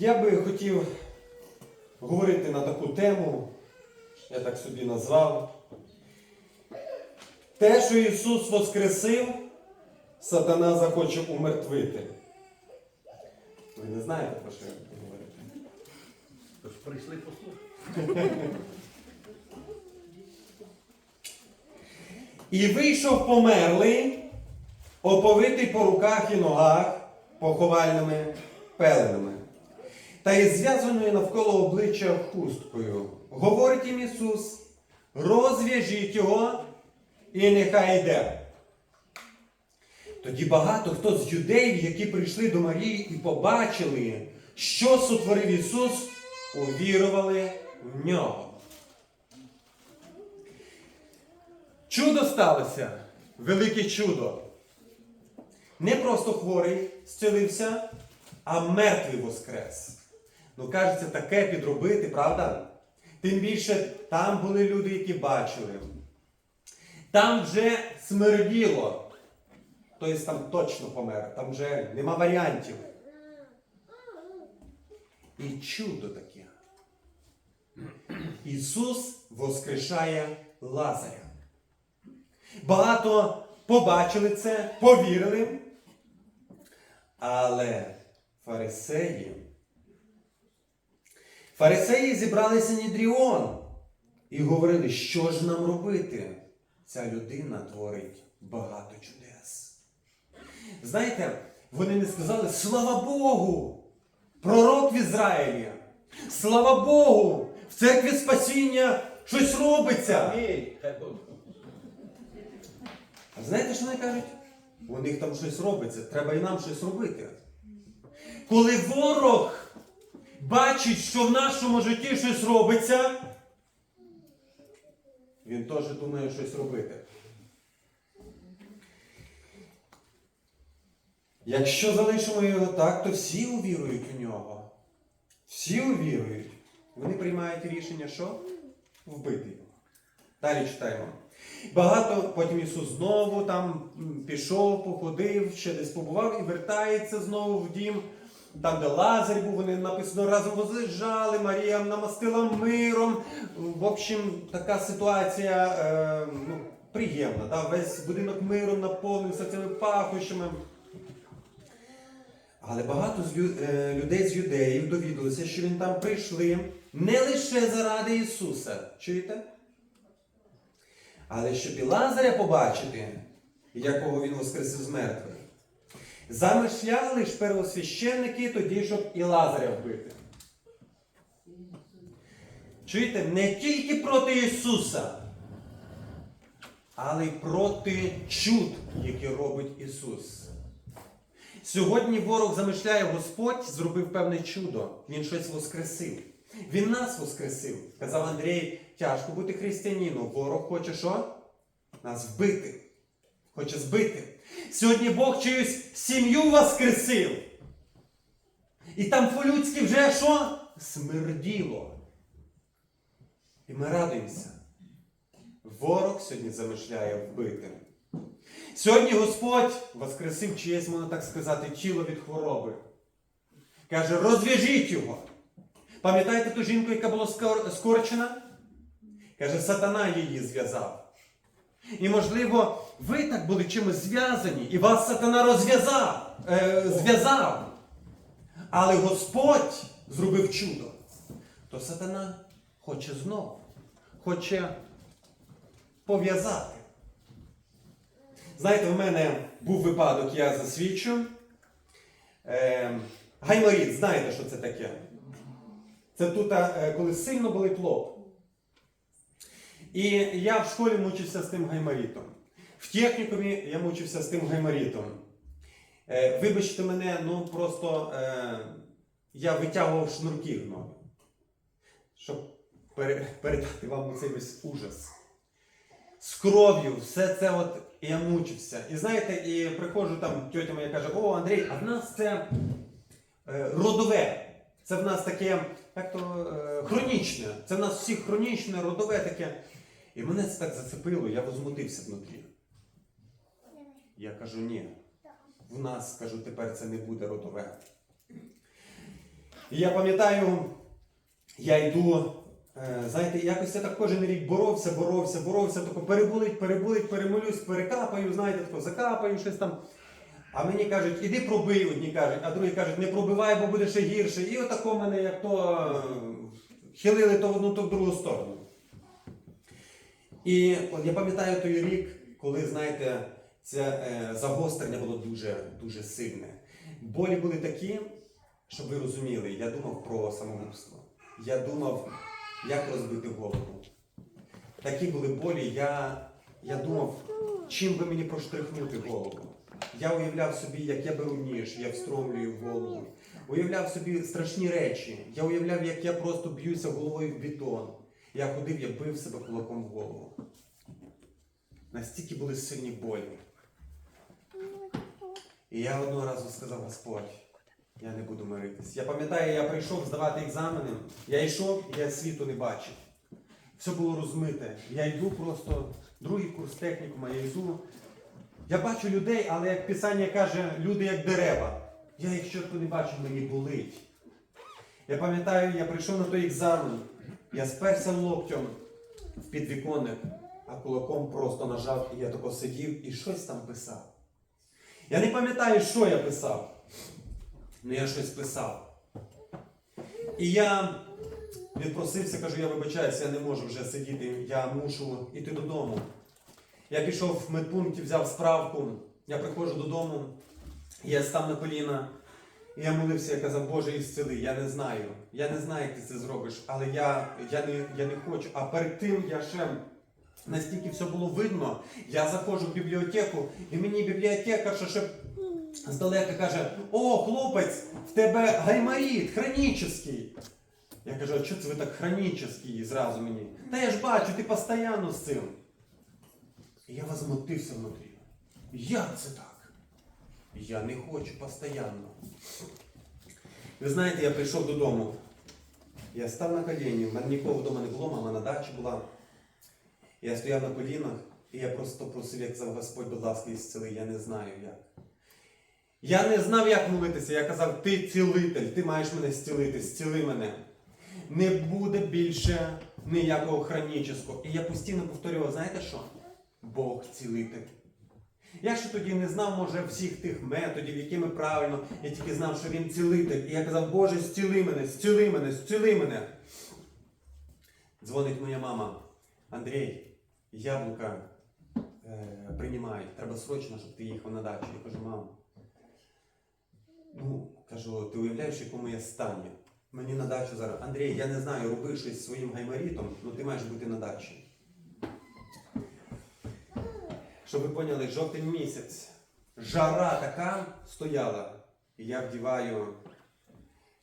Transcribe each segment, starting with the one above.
Я би хотів говорити на таку тему, я так собі назвав. Те, що Ісус Воскресив, сатана захоче умертвити. Ви не знаєте, про що я буду говорити? Тож прийшли послухати. І вийшов померлий, оповитий по руках і ногах поховальними пеленами, та із зв'язаною навколо обличчя хусткою. Говорить їм Ісус, розв'яжіть його і нехай йде. Тоді багато хто з юдеїв, які прийшли до Марії і побачили, що сотворив Ісус, увірували в нього. Чудо сталося. Велике чудо. Не просто хворий зцілився, а мертвий воскрес. Ну, кажеться, таке підробити, правда? Тим більше там були люди, які бачили. Там вже смерділо. Тобто там точно помер, там вже нема варіантів. І чудо таке. Ісус воскрешає Лазаря. Багато побачили це, повірили. Але фарисеї, фарисеї зібрали Синідріон і говорили, що ж нам робити? Ця людина творить багато чудес. Знаєте, вони не сказали слава Богу! Пророк в Ізраїлі! Слава Богу! В церкві спасіння щось робиться! А знаєте, що вони кажуть? У них там щось робиться, треба і нам щось робити. Коли ворог бачить, що в нашому житті щось робиться, він теж думає щось робити. Якщо залишимо його так, то всі увірують у нього. Всі увірують. Вони приймають рішення, що? Вбити його. Далі читаємо. Багато потім Ісус знову там пішов, походив, ще десь побував і вертається знову в дім. Там, де Лазарь був, вони написано разом возлежали, Марія намастила миром. В общем, така ситуація е, ну, приємна. Да? Весь будинок миром наповнився цими пахощами. Але багато з е, людей з юдеїв довідалися, що він там прийшли не лише заради Ісуса. Чуєте? Але щоб і Лазаря побачити, якого він воскресив з мертвих. Замишляли ж первосвященники тоді, щоб і Лазаря вбити. Чуєте, не тільки проти Ісуса, але й проти чуд, які робить Ісус. Сьогодні ворог замишляє Господь, зробив певне чудо. Він щось воскресив. Він нас воскресив. Казав Андрій, тяжко бути християнином. Ворог хоче що? Нас вбити. Хоче збити. Сьогодні Бог чиюсь сім'ю воскресив. І там по-людськи вже що? Смерділо. І ми радуємося. Ворог сьогодні замишляє вбити. Сьогодні Господь воскресив чиєсь, можна так сказати, тіло від хвороби. Каже, розв'яжіть його. Пам'ятаєте ту жінку, яка була скорчена? Каже, сатана її зв'язав. І, можливо, ви так були чимось зв'язані, і вас сатана розв'язав, е, зв'язав. Але Господь зробив чудо. То сатана хоче знову, хоче пов'язати. Знаєте, в мене був випадок, я засвідчу. Е, гайморіт, знаєте, що це таке? Це тут, е, коли сильно болить лоб. І я в школі мучився з тим гайморітом. В технікумі я мучився з тим гайморітом. Е, вибачте мене, ну просто е, я витягував шнурки в ноги, щоб пере- передати вам цей весь ужас з кров'ю, все це от я мучився. І знаєте, і приходжу там, тьотя моя каже, о, Андрій, а в нас це е, родове. Це в нас таке, як то е, хронічне. Це в нас всіх хронічне, родове таке. І мене це так зацепило, я возмутився внутрі. Я кажу, ні. В нас, кажу, тепер це не буде родове. І я пам'ятаю, я йду, е, знаєте, якось я так кожен рік боровся, боровся, боровся, тако переболить, переболить, перемолюсь, перекапаю, знаєте, тако закапаю щось там. А мені кажуть, іди пробий, одні кажуть, а другі кажуть, не пробивай, бо буде ще гірше. І отако мене як то е, хилили то в одну, то в другу сторону. І от я пам'ятаю той рік, коли, знаєте, це е, загострення було дуже, дуже сильне. Болі були такі, щоб ви розуміли, я думав про самогубство. Я думав, як розбити голову. Такі були болі, я, я думав, чим би мені проштрихнути голову. Я уявляв собі, як я беру ніж, я встромлюю голову. Уявляв собі страшні речі. Я уявляв, як я просто б'юся головою в бетон. Я ходив, я бив себе кулаком в голову. Настільки були сильні болі. І я одного разу сказав Господь, я не буду миритись. Я пам'ятаю, я прийшов здавати екзамени, я йшов, я світу не бачив. Все було розмите. Я йду просто, другий курс технікума, я йду. Я бачу людей, але як Писання каже, люди як дерева. Я їх чітко не бачу, мені болить. Я пам'ятаю, я прийшов на той екзамен, я сперся локтем в підвіконник, а кулаком просто нажав, і я тако сидів і щось там писав. Я не пам'ятаю, що я писав. Ну я щось писав. І я відпросився, кажу, я вибачаюся, я не можу вже сидіти, я мушу йти додому. Я пішов в медпункт, взяв справку, я приходжу додому, я став на коліна, і я молився, я казав, Боже, ісцели, я не знаю. Я не знаю, як ти це зробиш, але я, я, не, я не хочу. А перед тим я ще настільки все було видно, я заходжу в бібліотеку, і мені бібліотекарша ще здалека каже: О, хлопець, в тебе гайморіт хронічний. Я кажу, а чого це ви так хронічний зразу мені? Та я ж бачу, ти постійно з цим. І я возмутився внутрі. Як це так? Я не хочу постійно. Ви знаєте, я прийшов додому. Я став на коліні, в мене нікого вдома не було, мама на дачі була. Я стояв на колінах, і я просто просив, як казав Господь, будь ласка, ісцели, я не знаю як. Я не знав, як молитися. Я казав, ти цілитель, ти маєш мене зцілити, зціли мене. Не буде більше ніякого хронічного. І я постійно повторював, знаєте що? Бог цілитель. Я ще тоді не знав, може, всіх тих методів, якими правильно, я тільки знав, що він цілитель. І я казав, Боже, зціли мене, зціли мене, зціли мене. Дзвонить моя мама. Андрій, яблука е, приймають. Треба срочно, щоб ти їхав на дачу. Я кажу, мам. Ну, кажу, ти уявляєш, якому я стані? Мені на дачу зараз. Андрій, я не знаю, роби щось своїм гайморітом, але ти маєш бути на дачі. Щоб ви поняли, жовтень місяць. Жара така стояла. І я вдіваю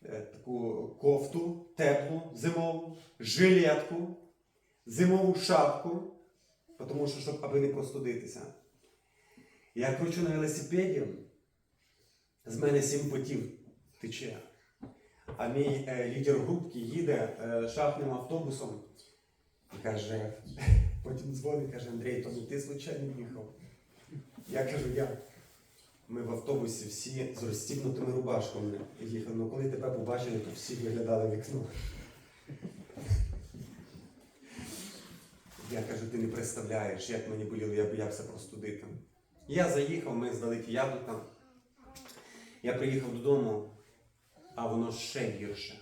е, таку кофту теплу, зимову, жилетку, зимову шапку, тому що, щоб аби не простудитися. Я кручу на велосипеді, з мене сім потів тече. А мій е, лідер групки їде е, шахним автобусом і каже, потім дзвонить, каже, Андрій, то ти звичайно їхав. Я кажу, я. Ми в автобусі всі з розстібнутими рубашками їхали. Ну коли тебе побачили, то всі виглядали вікно. Я кажу, ти не представляєш, як мені боліло, я боявся простудити. Я заїхав, ми здали яблука. Я приїхав додому, а воно ще гірше.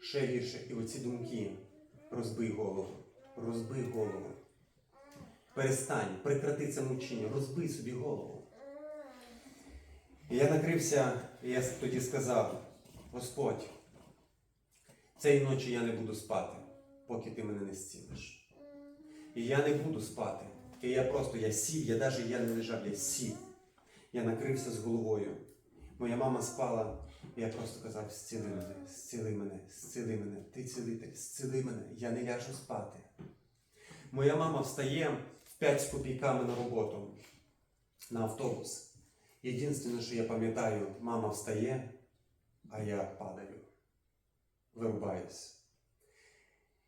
Ще гірше. І оці думки. Розбий голову. Розбий голову. Перестань, прекрати це мучення, розбий собі голову. І я накрився, і я тоді сказав: Господь, цієї ночі я не буду спати, поки ти мене не зцілиш. І я не буду спати. І я просто я сів, я навіть я не лежав, я сів. Я накрився з головою. Моя мама спала, і я просто казав: зціли мене, зціли мене, зціли мене, ти цілитель, зціли мене, я не ляжу спати. Моя мама встає 5 з копійками на роботу, на автобус. Єдине, що я пам'ятаю, мама встає, а я падаю, вирубаюсь.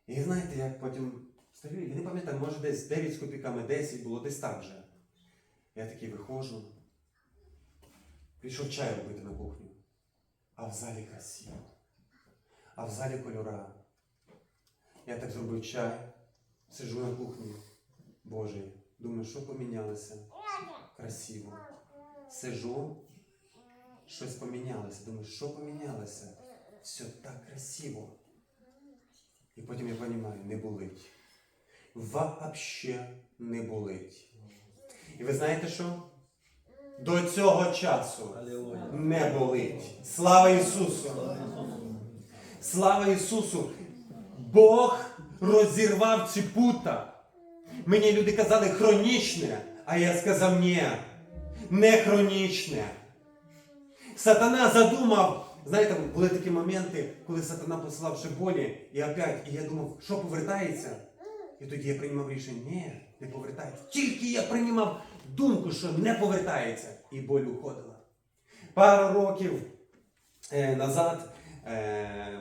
І знаєте, як потім стою, я не пам'ятаю, може десь 9 з копійками, 10 було, десь так же. Я такий виходжу, пішов чай робити на кухню, а в залі красиво. а в залі кольора. Я так зробив чай, сиджу на кухні. Боже, думаю, що помінялося? Красиво. Сижу, щось помінялося. Думаю, що помінялося? Все так красиво. І потім я розумію, не болить. Вообще не болить. І ви знаєте що? До цього часу не болить. Слава Ісусу! Слава Ісусу! Бог розірвав ці пута. Мені люди казали хронічне, а я сказав ні, не хронічне. Сатана задумав. Знаєте, були такі моменти, коли сатана посилав ще болі, і опять, і я думав, що повертається? І тоді я приймав рішення, ні, не повертається. Тільки я приймав думку, що не повертається, і боль уходила. Пару років е, назад е,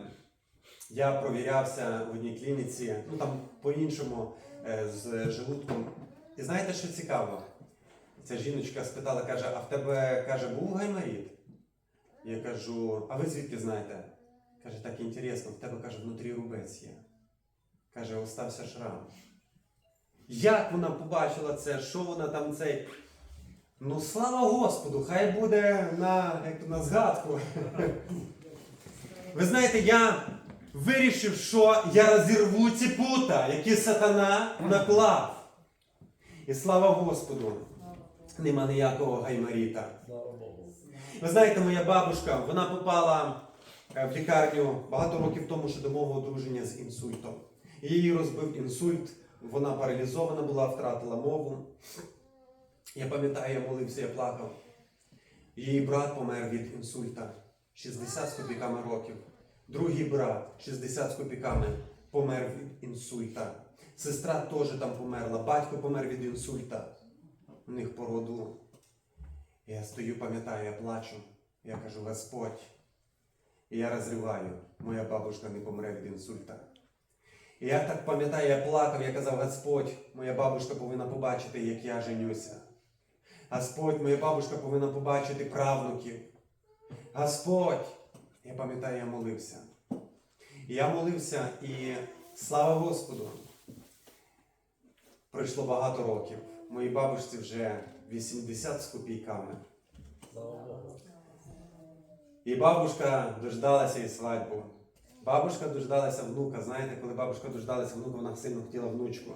я провірявся в одній клініці, ну там по-іншому з желудком. І знаєте, що цікаво? Ця жіночка спитала, каже, а в тебе каже, був гайморіт? Я кажу, а ви звідки знаєте? Каже, так інтересно, в тебе каже, внутрі рубець є. Каже, остався шрам. Як вона побачила це? Що вона там цей? Ну, слава Господу, хай буде на, як то, на згадку. Ви знаєте, я вирішив, що я розірву ці пута, які сатана наклав. І слава Господу, нема ніякого Богу. Ви знаєте, моя бабушка, вона попала е, в лікарню багато років тому, ще до мого одруження з інсультом. Її розбив інсульт, вона паралізована була, втратила мову. Я пам'ятаю, я молився, я плакав. Її брат помер від інсульта 60 з копійками років. Другий брат 60 з копійками помер від інсульта. Сестра теж там померла, батько помер від інсульта. У них по роду. Я стою, пам'ятаю, я плачу. Я кажу, Господь. І я розриваю. Моя бабушка не помре від інсульта. І я так пам'ятаю, я плакав, я казав, Господь, моя бабушка повинна побачити, як я женюся. Господь, моя бабушка повинна побачити правнуків. Господь, я пам'ятаю, я молився. І я молився, і слава Господу. Пройшло багато років. Моїй бабушці вже 80 з копійками. І бабушка дождалася і свадьбу. Бабушка дождалася внука. Знаєте, коли бабушка дождалася внука, вона сильно хотіла внучку.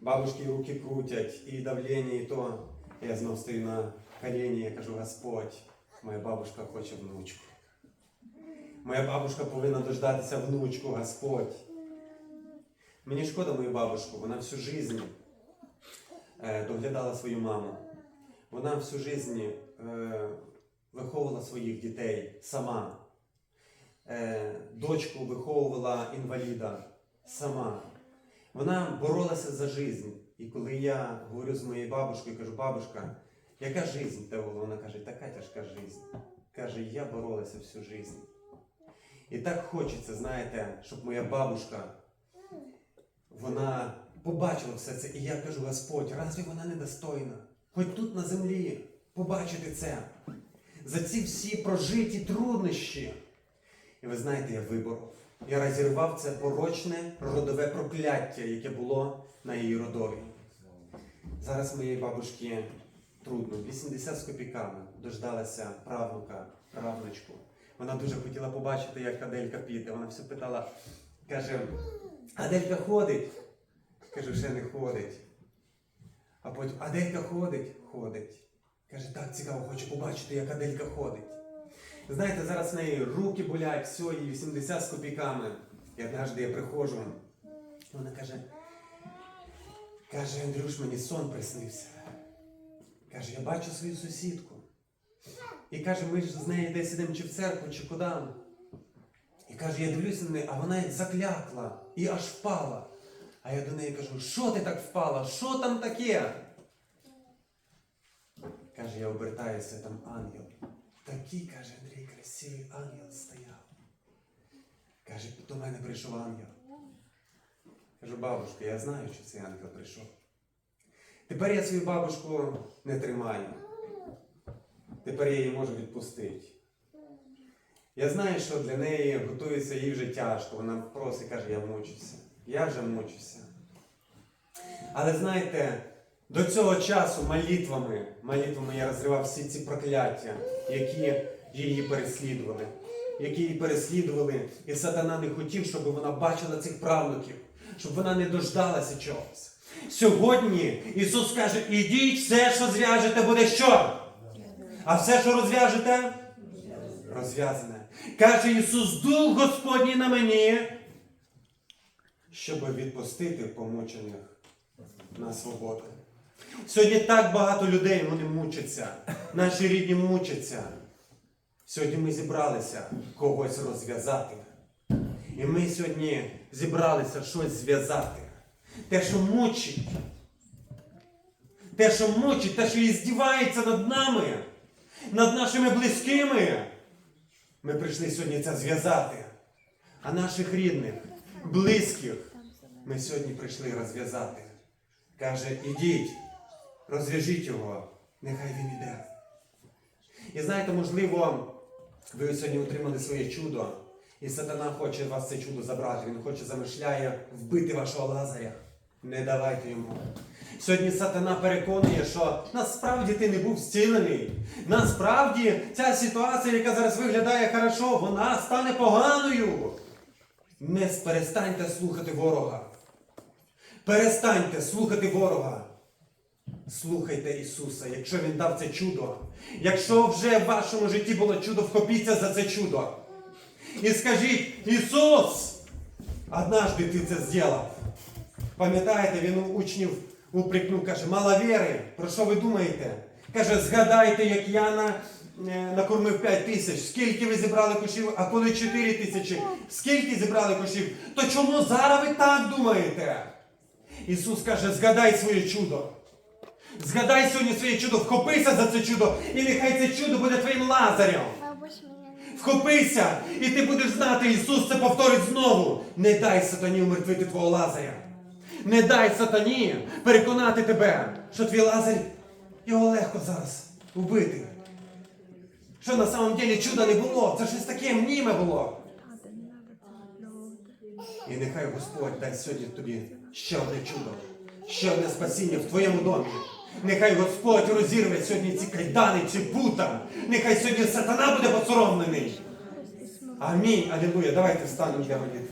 Бабушки руки крутять, і давлення, і то. Я знов стою на коліні, я кажу, Господь, моя бабушка хоче внучку. Моя бабушка повинна дождатися внучку, Господь. Мені шкода мою бабушку, вона всю жизнь е, доглядала свою маму. Вона всю жизнь е, виховувала своїх дітей сама. Е, дочку виховувала інваліда сама. Вона боролася за життя. І коли я говорю з моєю бабушкою, кажу, бабушка, яка життя в тебе? була?» Вона каже, така тяжка життя. Каже, я боролася всю життя. І так хочеться, знаєте, щоб моя бабушка, вона побачила все це. І я кажу, Господь, разве вона недостойна? Хоч тут на землі побачити це. За ці всі прожиті труднощі. І ви знаєте, я виборов. Я розірвав це порочне родове прокляття, яке було на її родові. Зараз моєї бабушки трудно, 80 з копійками, дождалася правнука, правнучку. Вона дуже хотіла побачити, як Аделька піде. Вона все питала, каже, Аделька ходить. Кажу, ще не ходить. А потім Аделька ходить, ходить. Каже, так цікаво, хочу побачити, як Аделька ходить. Знаєте, зараз в неї руки болять, все, їй 80 з копійками. І однажды я приходжу. Вона каже, каже, Андрюш, мені сон приснився. Каже, я бачу свою сусідку. І каже, ми ж з нею десь ідемо чи в церкву, чи куди. І каже, я дивлюся на неї, а вона як заклякла і аж впала. А я до неї кажу, що ти так впала? Що там таке? Каже, я обертаюся, там ангел. Такий, каже, Андрій, красивий ангел стояв. Каже, до мене прийшов ангел. Кажу, бабушка, я знаю, що цей ангел прийшов. Тепер я свою бабушку не тримаю. Тепер я її можу відпустити. Я знаю, що для неї готується їй вже тяжко. Вона просить, каже, я мучуся. Я вже мучуся. Але знаєте, до цього часу молитвами, молитвами я розривав всі ці прокляття, які її переслідували. Які її переслідували, і сатана не хотів, щоб вона бачила цих правнуків, щоб вона не дождалася чогось. Сьогодні Ісус каже: ідіть, все, що зв'яжете, буде що? А все, що розв'яжете, розв'язане. Каже Ісус, Дух Господній на мені, щоб відпустити помучених на свободу. Сьогодні так багато людей вони мучаться. Наші рідні мучаться. Сьогодні ми зібралися когось розв'язати. І ми сьогодні зібралися щось зв'язати. Те, що мучить. Те, що мучить, те, що і здівається над нами, над нашими близькими. Ми прийшли сьогодні це зв'язати. А наших рідних, близьких, ми сьогодні прийшли розв'язати. Каже, ідіть, розв'яжіть його, нехай він іде. І знаєте, можливо, ви сьогодні отримали своє чудо, і сатана хоче вас це чудо забрати. Він хоче замишляє вбити вашого лазаря. Не давайте йому. Сьогодні сатана переконує, що насправді ти не був зцілений. Насправді ця ситуація, яка зараз виглядає хорошо, вона стане поганою. Не перестаньте слухати ворога. Перестаньте слухати ворога. Слухайте Ісуса, якщо Він дав це чудо. Якщо вже в вашому житті було чудо, вхопіться за це чудо. І скажіть, Ісус, однажды ти це зробив. Пам'ятаєте, він у учнів упрекнув, каже, мало віри, про що ви думаєте? Каже, згадайте, як я на, е, накормив 5 тисяч, скільки ви зібрали кошів, а коли 4 тисячі, скільки зібрали кошів, то чому зараз ви так думаєте? Ісус каже, згадай своє чудо. Згадай сьогодні своє чудо, вхопися за це чудо, і нехай це чудо буде твоїм лазарем. Вхопися, і ти будеш знати, Ісус це повторить знову. Не дай сатані умертвити твого лазаря. Не дай сатані переконати тебе, що твій лазарь його легко зараз вбити. Що на самом деле чуда не було, це щось таке мніме було. І нехай Господь дасть сьогодні тобі ще одне чудо, ще одне спасіння в твоєму домі. Нехай Господь розірве сьогодні ці кайдани, ці пута. Нехай сьогодні сатана буде посоромлений. Амінь. Алілуя. Давайте встанемо для молитви.